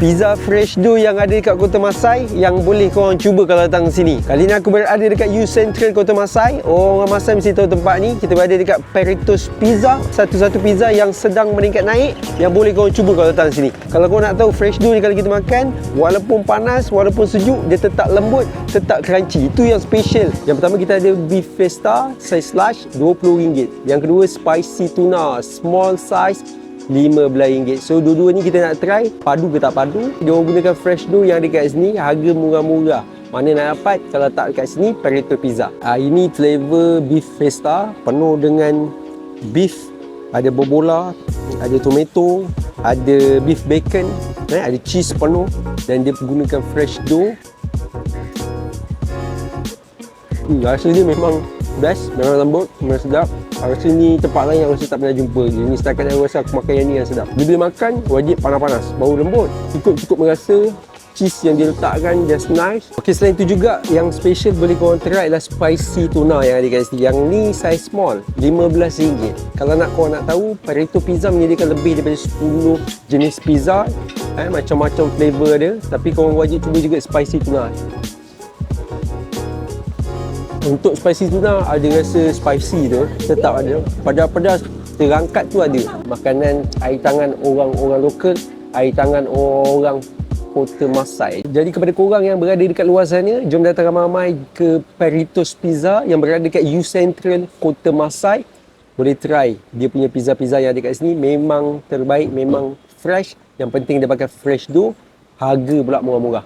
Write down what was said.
Pizza fresh dough yang ada dekat Kota Masai yang boleh korang cuba kalau datang sini. Kali ni aku berada dekat U Central Kota Masai. Orang Masai mesti tahu tempat ni. Kita berada dekat Peritos Pizza, satu-satu pizza yang sedang meningkat naik yang boleh korang cuba kalau datang sini. Kalau korang nak tahu fresh dough ni kalau kita makan, walaupun panas, walaupun sejuk, dia tetap lembut, tetap crunchy. Itu yang special. Yang pertama kita ada beef festa size large RM20. Yang kedua spicy tuna small size RM15. So dua-dua ni kita nak try padu ke tak padu. Dia gunakan fresh dough yang ada kat sini harga murah-murah. Mana nak dapat kalau tak dekat sini Perito Pizza. Ah ini flavor beef festa penuh dengan beef ada bobola, ada tomato, ada beef bacon, eh, ada cheese penuh dan dia gunakan fresh dough. Hmm, rasa dia memang best, memang lembut, memang sedap. Rasa ni tempat lain yang rasa tak pernah jumpa je. Ni setakat yang rasa aku makan yang ni yang sedap. Bila makan, wajib panas-panas. Bau lembut. Cukup-cukup merasa cheese yang dia letakkan just nice. Okey, selain tu juga yang special boleh korang try adalah spicy tuna yang ada kat sini. Yang ni size small, RM15. Kalau nak korang nak tahu, Pareto Pizza menyediakan lebih daripada 10 jenis pizza. Eh, macam-macam flavor dia. Tapi korang wajib cuba juga spicy tuna. Untuk spicy tuna ada rasa spicy tu tetap ada. Pedas-pedas terangkat tu ada. Makanan air tangan orang-orang lokal, air tangan orang Kota Masai. Jadi kepada korang yang berada dekat luar sana, jom datang ramai-ramai ke Peritos Pizza yang berada dekat U Central Kota Masai. Boleh try dia punya pizza-pizza yang ada kat sini memang terbaik, memang fresh. Yang penting dia pakai fresh dough, harga pula murah-murah.